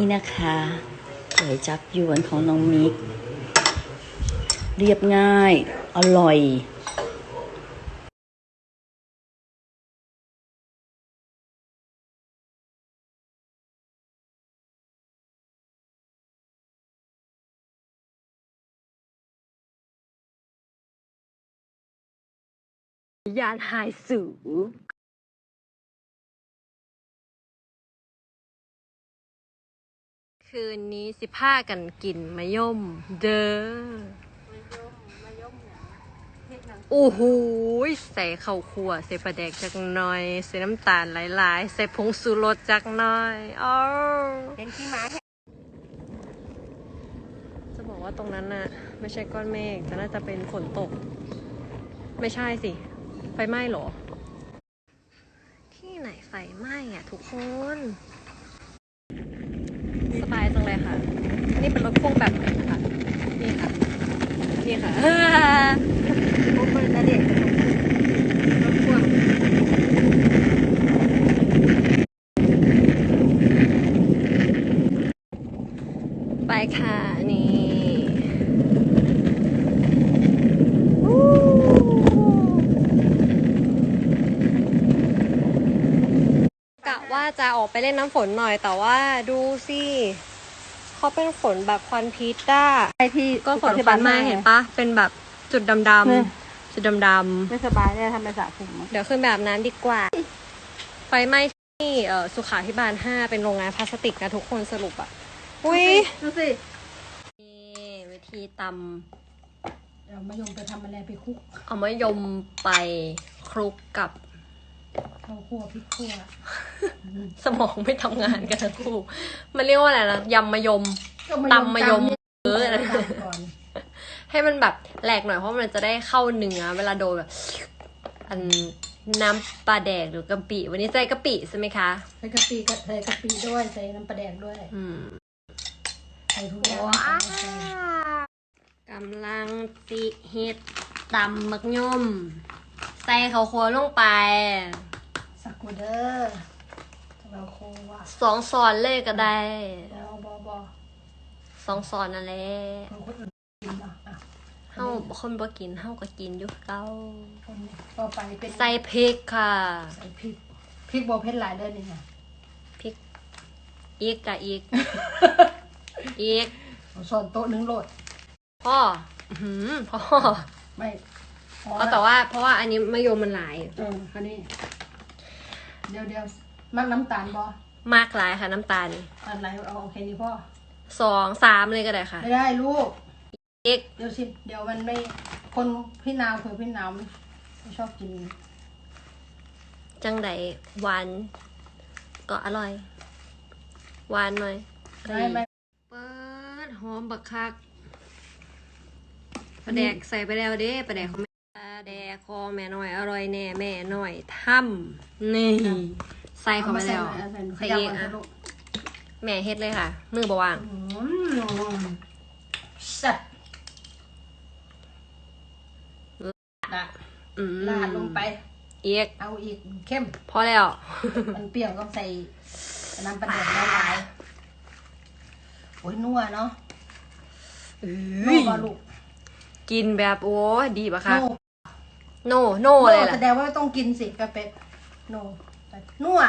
นี่นะคะก๋วยจับยวนของน้องมิก เรียบง่าย อร่อยยานหายสู คืนนี้สิผ้ากันกินมะย่มเด้อโอ้โหใส่ข้าวคั่วใส่ปลาแดกจักหน่อย ใส่น้ำตาลหลายๆ ใส่ผงสูรสจักหน่อยอ้าวเป็นขี้ม้าแค่จะบอกว่าตรงนั้นน่ะ ไม่ใช่ก้อนเมฆแต่น่าจะเป็นฝนตก ไม่ใช่สิ ไฟไหม้เหรอ ที่ไหนไฟไหม้อะทุกคน สบายจังเลยค่ะ นี่เป็นรถพ่วงแบบไหนคะนี่ค่ะ นี่ค่ะพวกมันนะเด็กรถพ่วงไปค่ะ นี่กะ ว่าจะออกไปเล่นน้ำฝนหน่อยแต่ว่าดูสิเขาเป็นฝนแบบควันพิษด้าไอที่ก็ฝนควันมาเห็นปะเป็นแบบจุดดำเนี่ยๆจุดดำไม่สบายเนี่ยทำไปสระผมอะๆเดี๋ยวขึ้นแบบนั้นดีกว่า ไฟไหม้ที่เอ่อสุขาพิบาล 5 เป็นโรงงานพลาสติกนะทุกคนสรุปอะอุ้ยดูสินี่วิธีตเรามายมไปทำอะไรไปคุกำเอามะยมไปคลุกกับ ข้าวคั่วพริกคั่วสมองไม่ทำงานกันทั้งคู่ มันเรียกว่าอะไรนะยำมะยมตำมะยมเอออะไรตำก่อนให้มันแบบแหลกหน่อยเพราะมันจะได้เข้าเนื้อเวลาโดนแบบอันน้ำปลาแดกหรือกะปิ วันนี้ใจกะปิใช่ไหมคะใส่กะปิก็ใส่กะปิด้วยใส่น้ำปลาแดกด้วย อืมใส่ทุกอย่างว้าวกำลังติเห็ดตำมักย่อมใส่ข้าวคั่วลงไป สักกูเดอร์เราโคว่ะสองซอนเลยก็ได้บอบอบอสองซอนนั่นแหละคนคนอื่นกินอะอะเฮาคนบ่กินเฮาก็กินอยู่เก่าคนต่อไปเป็นใส่พริกค่ะใส่พริกพริกโบเพชรหลายเลยนี่ไงพริกอีกกะอีก อีกเอาส่วนโต๊ะหนึงโหลดพ่ออื้อหือพ่อไม่พอ เอาแต่ว่าเพราะว่าอันนี้มะยมมันหลาย เออคันนี้ เดี๋ยวเดี๋ยวมักน้ำตาลบอมากหลายค่ะน้ำตาลอะไรเอาโอเคนี่พ่อสองสามเลยก็ได้ค่ะ ไม่ได้ลูกอีกเดี๋ยวสิเดี๋ยวมันไม่คนพี่นาวคือพี่นาวไม่ชอบกิน จังไดหวานก็อร่อยหวานหน่อยไม่ไม่เปิดหอมบักคักปลาแดกใส่ไปแล้วเด้ปลาแดกของแม่ปลาแดก คอแม่น้อยอร่อยแน่แม่น้อยทำนี่ใส่เข้าไปแล้วเอาใส่ใส่ขยับเองมันอะลูกแม่เฮ็ดเลยค่ะ มือบ่วางอืมแซ่บละอืมลาดลงไปอีกเอาอีกเข้ม พอแล้ว มันเปรี้ยวก็ใส่น้ำปลาแดกละลายโอ้ยนัวเนาะนัวบอลูกกินแบบโอ้ดีปะคะนัว โนโนอะไรแสล่ะดงว่าต้องกินสิกระเป็ดโนนัว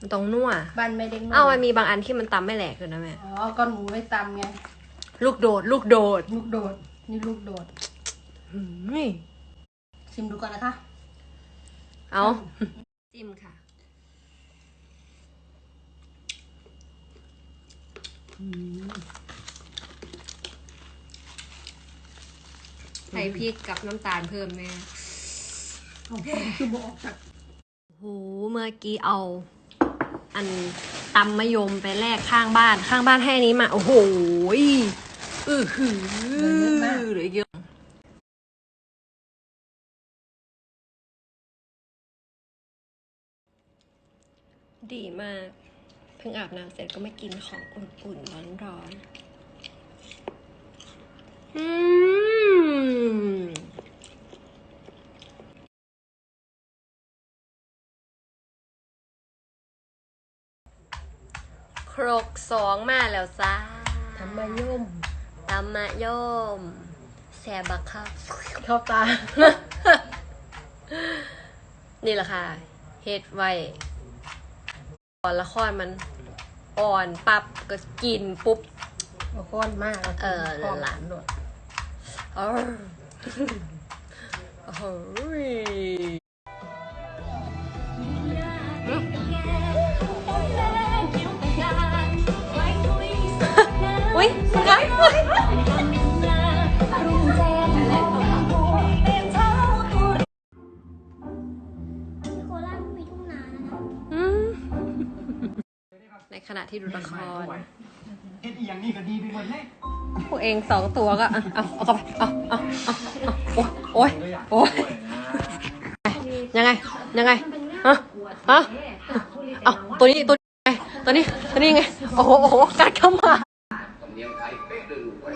มันต้องนัวบ้านไม่ได้นัวเอ้ามันมีบางอันที่มันตำไม่แหลกเลยนะแม่อ๋อก็หนูไม่ตำไงลูกโดด ลูกโดด ลูกโดด นี่ลูกโดดอืมชิมดูก่อนนะคะ เอาจิ้มค่ะใส่พริกกับน้ำตาลเพิ่มแม่ ของผมคือบอกจากโอ้โหเมื่อกี้เอา อันตำมะยมไปแลกข้างบ้าน ข้างบ้านให้อันนี้มา โอ้โหอือหือเหลือเยอะดีมาก เพิ่งอาบน้ำเสร็จก็ไม่กินของอุ่นๆ ร้อนๆ รกสองมาแล้วจ้าทำมายุ่มตำมะโยม แสบบักครับ เข้าตา นี่แหละค่ะเฮ็ดไว้ก่อนละครมันอ่อนปับก็กินปุ๊บโค้อนมากเออพ่อหหลาลานนด้วยเออโอ้โหยอุ้ย ในขณะที่ดูละครเฮ็ดอีหยังนี่ก็ดีไปหมดเลยพวกเองสองตัวก็อะเอาเอาเข้าไปเอาเอาเอาเอาโอ้ยโอ้ยโอ้ยยังไงยังไงฮะฮะเอาตัวนี้ตัวนี้ไงตัวนี้ตัวนี้ไงโอ้โหโอ้โหกัดเข้ามา อ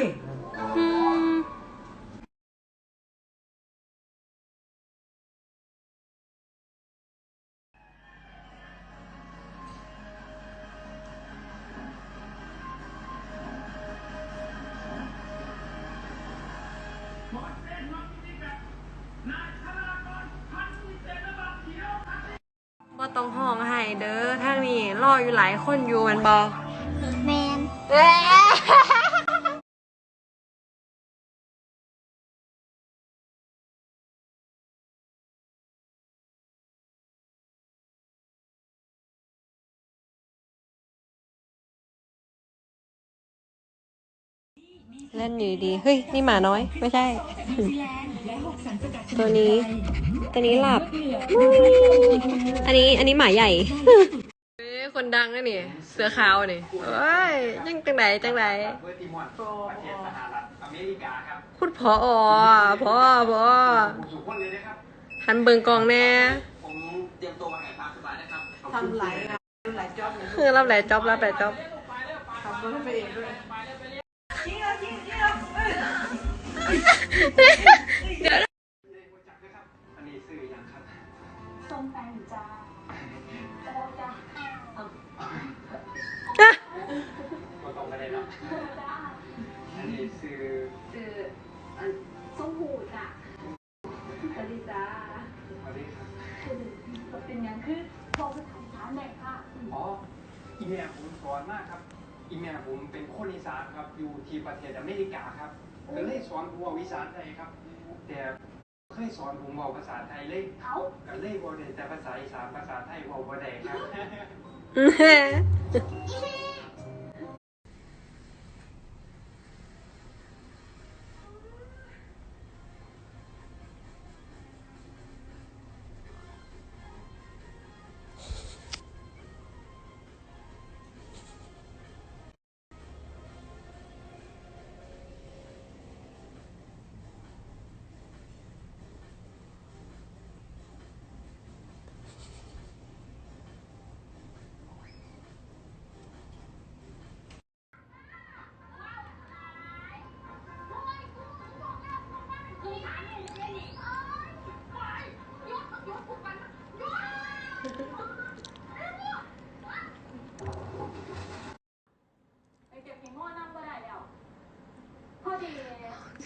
ื ต้องห้องให้เด้อท่านมีรออยู่หลายคนอยู่แมันบอแมนเล่นอยู่ดีๆเฮ้ย นี่หมาน้อย ไม่ใช่ ตัวนี้ ตัวนี้หลับ อันนี้ อันนี้หมาใหญ่เอ้ยคนดังนะนี่ เสือขาวนี่เอ้ยยังจังไหนจังไหนเวอร์ติมอนประเทศสหรัฐอเมริกาครับพูดพออพอพอผมสุขคนเลยนะครับหันเบิงกองแน่ผมเตรียมตัวมาแห่งความสบายนะครับทำหลายงานหลายจ็อบเลยคือรับหลายจ็อบรับหลายจ็อบทำด้วยไปเองด้วย เป็นอย่างคือพอไปทำร้านแม่ค่ะอ๋ออีเมียผมสอนมากครับ อีเมียผมเป็นคนอีสานครับ อยู่ที่ประเทศอเมริกาครับก็เลยสอนผมว่าวิสานไทยครับ แต่เคยสอนผมเว่าภาษาไทยเลยเขาก็เลยบ่ได้แต่ภาษาอีสานภาษาไทยเว่าบ่ได้ครับ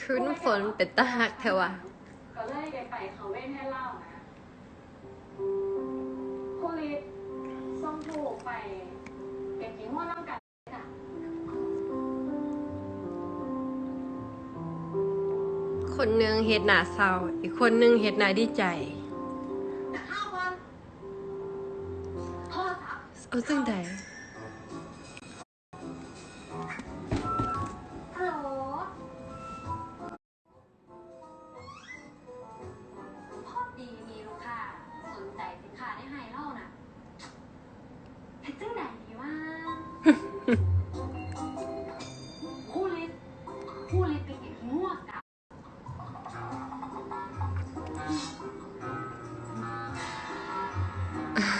คืนฝนเป็นตาหักเถอะวะก็เลยได้ไปเขาเว้นให้เล่านะคุลิตส้มถูกไปเก็บหิมะน้ำกันจ้ะคนหนึ่งเฮ็ดหน้าเศร้า อีกคนหนึ่งเฮ็ดหน้าดีใจข้าววันพ่อถามเอาซึ่งใด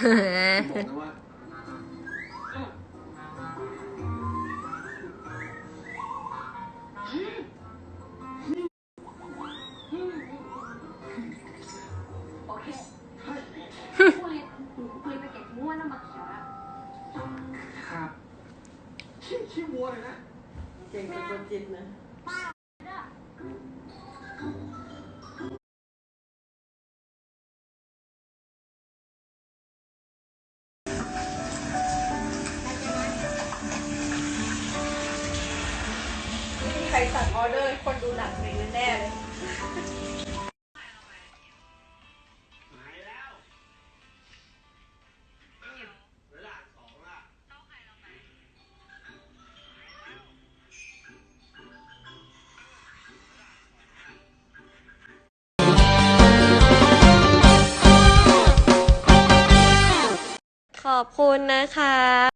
ครับขี้ขี้วัวเลยนะ เก่งเป็นคนจิตนะ ครสั่งออเดอร์คนดูหนังเพลงแน่เลยขอบคุณนะคะ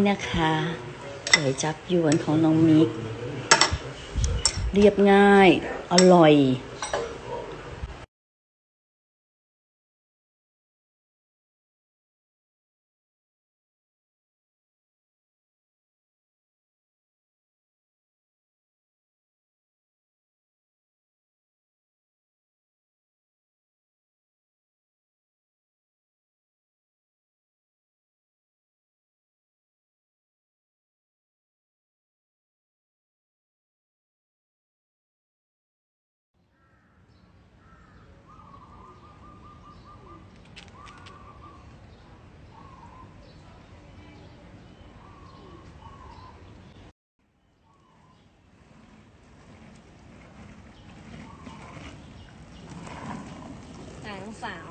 นี่นะคะก๋วยจับยวนของน้องมิก เรียบง่าย อร่อย หนังสาว